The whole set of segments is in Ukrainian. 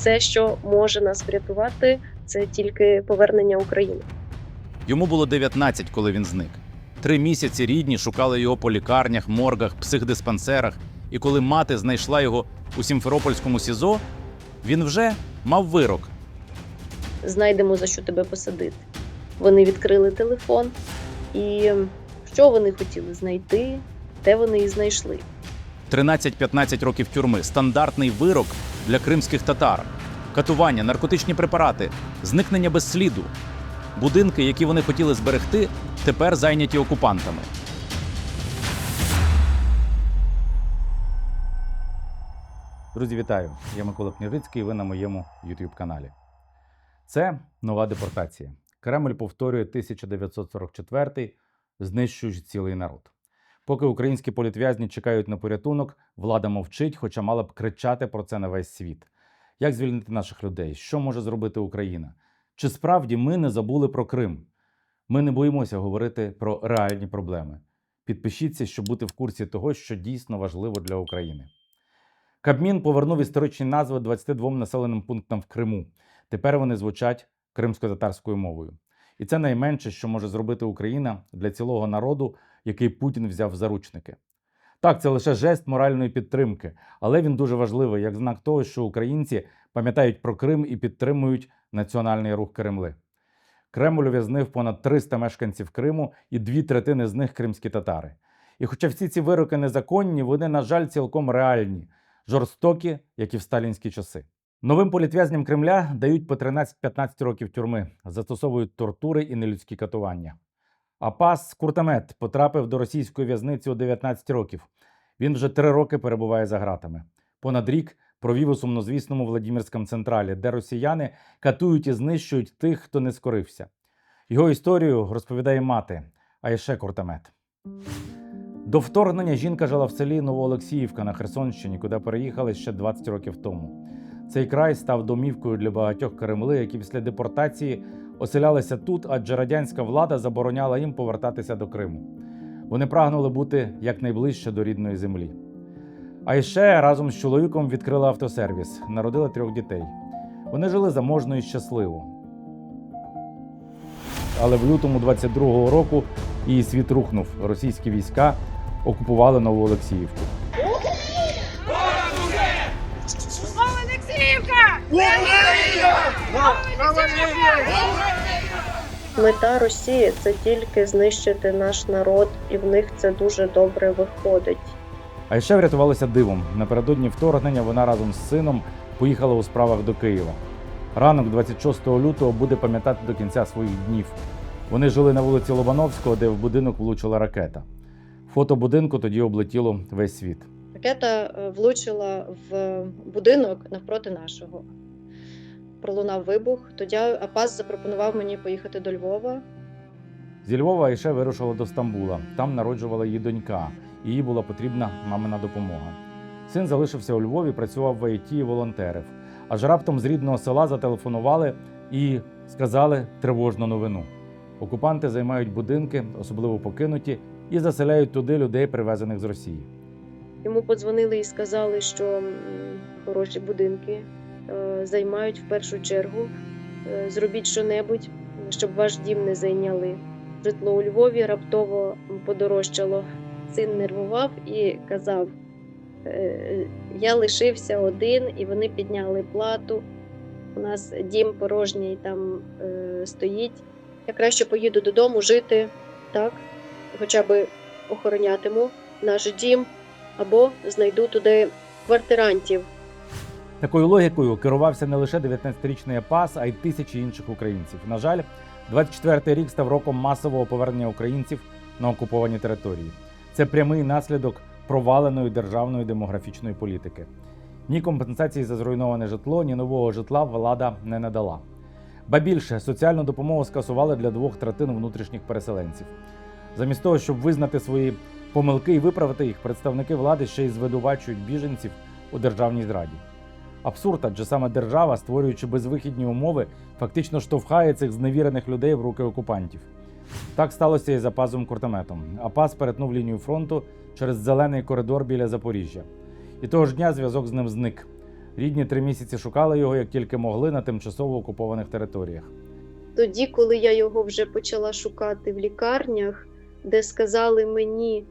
все, що може нас врятувати, це тільки повернення України. Йому було 19, коли він зник. Три місяці рідні шукали його по лікарнях, моргах, психдиспансерах. І коли мати знайшла його у Сімферопольському СІЗО, він вже мав вирок. Знайдемо за що тебе посадити. Вони відкрили телефон, і що вони хотіли знайти, те вони і знайшли. 13-15 років тюрми стандартний вирок для кримських татар, катування, наркотичні препарати, зникнення без сліду. Будинки, які вони хотіли зберегти, тепер зайняті окупантами. Друзі, вітаю! Я Микола Княжицький. і Ви на моєму youtube каналі. Це нова депортація. Кремль повторює 1944 знищуючи цілий народ. Поки українські політв'язні чекають на порятунок, влада мовчить, хоча мала б кричати про це на весь світ. Як звільнити наших людей? Що може зробити Україна? Чи справді ми не забули про Крим? Ми не боїмося говорити про реальні проблеми. Підпишіться, щоб бути в курсі того, що дійсно важливо для України. Кабмін повернув історичні назви 22 населеним пунктам в Криму. Тепер вони звучать кримсько-татарською мовою. І це найменше, що може зробити Україна для цілого народу, який Путін взяв в заручники. Так, це лише жест моральної підтримки, але він дуже важливий як знак того, що українці пам'ятають про Крим і підтримують національний рух Кремли. Кремль ув'язнив понад 300 мешканців Криму, і дві третини з них кримські татари. І хоча всі ці вироки незаконні, вони, на жаль, цілком реальні, жорстокі, як і в сталінські часи. Новим політв'язням Кремля дають по 13-15 років тюрми, застосовують тортури і нелюдські катування. Апас Куртамет потрапив до російської в'язниці у 19 років. Він вже три роки перебуває за ґратами. Понад рік провів у сумнозвісному Владимирському централі, де росіяни катують і знищують тих, хто не скорився. Його історію розповідає мати Айше Куртамет. До вторгнення жінка жила в селі Новоолексіївка на Херсонщині, куди переїхали ще 20 років тому. Цей край став домівкою для багатьох Кремли, які після депортації оселялися тут, адже радянська влада забороняла їм повертатися до Криму. Вони прагнули бути якнайближче до рідної землі. А ще разом з чоловіком відкрили автосервіс, народили трьох дітей. Вони жили заможно і щасливо. Але в лютому 22-го року її світ рухнув. Російські війська окупували Нову Олексіївку. Олексіївка! Мета Росії це тільки знищити наш народ, і в них це дуже добре виходить. А ще врятувалася дивом. Напередодні вторгнення вона разом з сином поїхала у справах до Києва. Ранок 26 лютого буде пам'ятати до кінця своїх днів. Вони жили на вулиці Лобановського, де в будинок влучила ракета. Фото будинку тоді облетіло весь світ. Ракета е, влучила в будинок навпроти нашого. Пролунав вибух. Тоді Апас запропонував мені поїхати до Львова. Зі Львова Айше вирушила до Стамбула. Там народжувала її донька, їй була потрібна мамина допомога. Син залишився у Львові, працював в ІТ і волонтерив. Аж раптом з рідного села зателефонували і сказали тривожну новину. Окупанти займають будинки, особливо покинуті, і заселяють туди людей, привезених з Росії. Йому подзвонили і сказали, що хороші будинки займають в першу чергу. Е, Зробіть що-небудь, щоб ваш дім не зайняли. Житло у Львові раптово подорожчало. Син нервував і казав: «Е, я лишився один, і вони підняли плату. У нас дім порожній там е, стоїть. Я краще поїду додому жити, так, хоча б охоронятиму наш дім або знайду туди квартирантів. Такою логікою керувався не лише 19-річний Апас, а й тисячі інших українців. На жаль, 24-й рік став роком масового повернення українців на окуповані території. Це прямий наслідок проваленої державної демографічної політики. Ні компенсації за зруйноване житло, ні нового житла влада не надала. Ба більше соціальну допомогу скасували для двох третин внутрішніх переселенців. Замість того, щоб визнати свої помилки і виправити їх, представники влади ще й звинувачують біженців у державній зраді. Абсурд, адже саме держава, створюючи безвихідні умови, фактично штовхає цих зневірених людей в руки окупантів. Так сталося і з Апазом Куртаметом. Апаз перетнув лінію фронту через зелений коридор біля Запоріжжя. І того ж дня зв'язок з ним зник. Рідні три місяці шукали його як тільки могли на тимчасово окупованих територіях. Тоді, коли я його вже почала шукати в лікарнях, де сказали мені,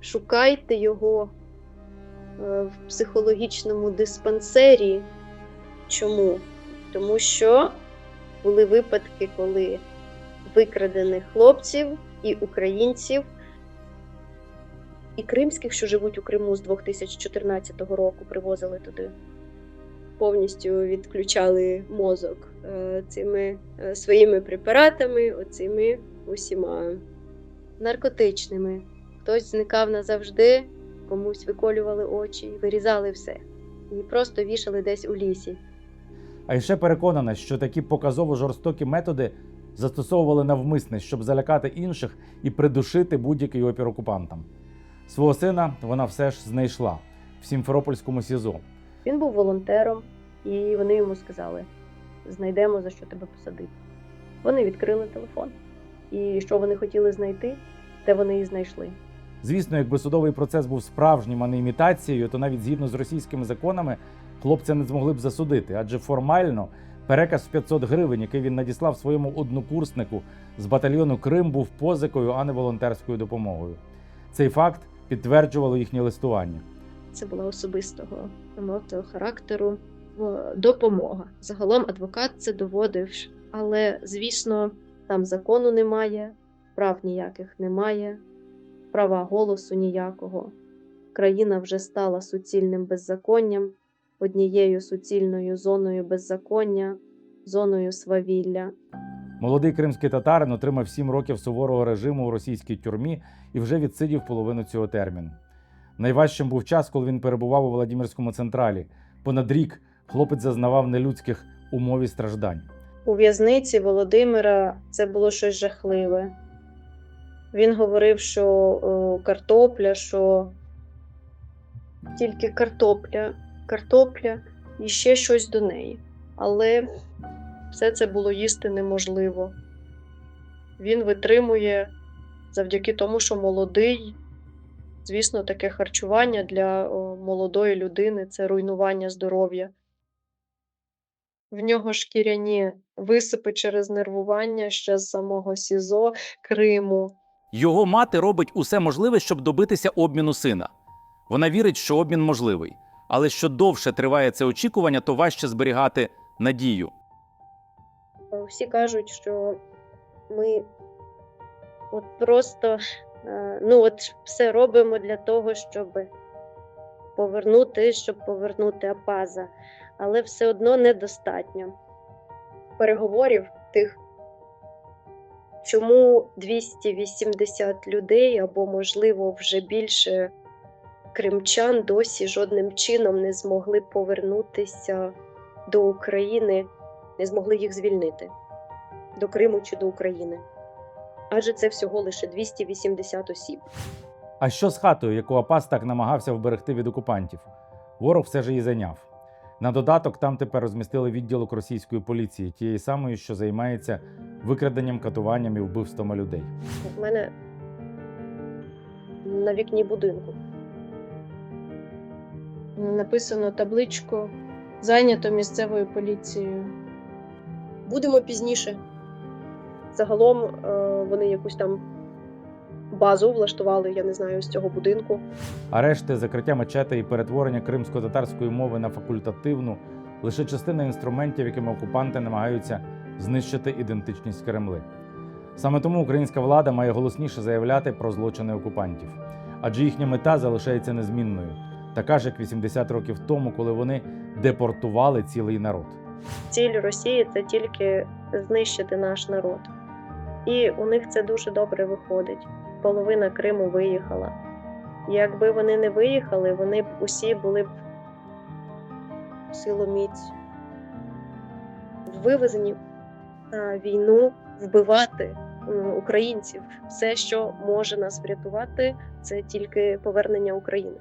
шукайте його в психологічному диспансері. Чому? Тому що були випадки, коли викрадених хлопців і українців, і кримських, що живуть у Криму з 2014 року, привозили туди повністю відключали мозок е, цими е, своїми препаратами, оцими усіма наркотичними. Хтось зникав назавжди, комусь виколювали очі, вирізали все. І просто вішали десь у лісі. А ще переконана, що такі показово жорстокі методи застосовували навмисне, щоб залякати інших і придушити будь-який опір окупантам. Свого сина вона все ж знайшла в Сімферопольському СІЗО. Він був волонтером, і вони йому сказали: знайдемо за що тебе посадити. Вони відкрили телефон. І що вони хотіли знайти, те вони і знайшли. Звісно, якби судовий процес був справжнім, а не імітацією, то навіть згідно з російськими законами хлопця не змогли б засудити, адже формально переказ в 500 гривень, який він надіслав своєму однокурснику з батальйону Крим, був позикою, а не волонтерською допомогою. Цей факт підтверджувало їхнє листування. Це була особистого емоційного характеру допомога. Загалом адвокат це доводив, але звісно, там закону немає, прав ніяких немає, права голосу ніякого. Країна вже стала суцільним беззаконням, однією суцільною зоною беззаконня, зоною свавілля. Молодий кримський татарин отримав 7 років суворого режиму у російській тюрмі і вже відсидів половину цього терміну. Найважчим був час, коли він перебував у Владимирському централі. Понад рік хлопець зазнавав нелюдських умов і страждань. У в'язниці Володимира це було щось жахливе. Він говорив, що о, картопля, що тільки картопля, картопля і ще щось до неї. Але все це було їсти неможливо. Він витримує завдяки тому, що молодий. Звісно, таке харчування для молодої людини це руйнування здоров'я. В нього шкіряні висипи через нервування ще з самого СІЗО Криму. Його мати робить усе можливе, щоб добитися обміну сина. Вона вірить, що обмін можливий, але що довше триває це очікування, то важче зберігати надію. Всі кажуть, що ми от просто е, ну от все робимо для того, щоб повернути, щоб повернути Апаза, але все одно недостатньо. Переговорів тих, чому 280 людей або, можливо, вже більше кримчан досі жодним чином не змогли повернутися до України не змогли їх звільнити до Криму чи до України. Адже це всього лише 280 осіб. А що з хатою, яку Апас так намагався вберегти від окупантів? Ворог все ж її зайняв. На додаток там тепер розмістили відділок російської поліції, тієї самої, що займається викраденням, катуванням і вбивствами людей. У мене на вікні будинку написано табличку зайнято місцевою поліцією. Будемо пізніше. Загалом е, вони якусь там базу влаштували, я не знаю, з цього будинку. Арешти, закриття мечетей і перетворення кримсько-татарської мови на факультативну лише частина інструментів, якими окупанти намагаються знищити ідентичність Кремли. Саме тому українська влада має голосніше заявляти про злочини окупантів, адже їхня мета залишається незмінною, така ж як 80 років тому, коли вони депортували цілий народ. ціль Росії це тільки знищити наш народ. І у них це дуже добре виходить. Половина Криму виїхала. Якби вони не виїхали, вони б усі були б силоміць вивезені війну вбивати українців. Все, що може нас врятувати, це тільки повернення України.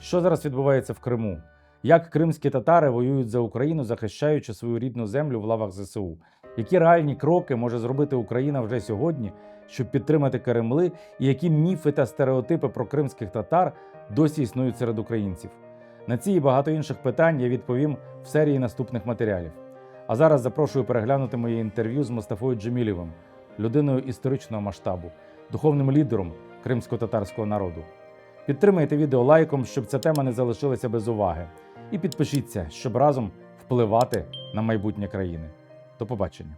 Що зараз відбувається в Криму? Як кримські татари воюють за Україну, захищаючи свою рідну землю в лавах ЗСУ? Які реальні кроки може зробити Україна вже сьогодні, щоб підтримати Кремли, і які міфи та стереотипи про кримських татар досі існують серед українців? На ці і багато інших питань я відповім в серії наступних матеріалів. А зараз запрошую переглянути моє інтерв'ю з Мустафою Джемілєвим, людиною історичного масштабу, духовним лідером кримсько-татарського народу. Підтримайте відео лайком, щоб ця тема не залишилася без уваги. І підпишіться, щоб разом впливати на майбутнє країни. До побачення.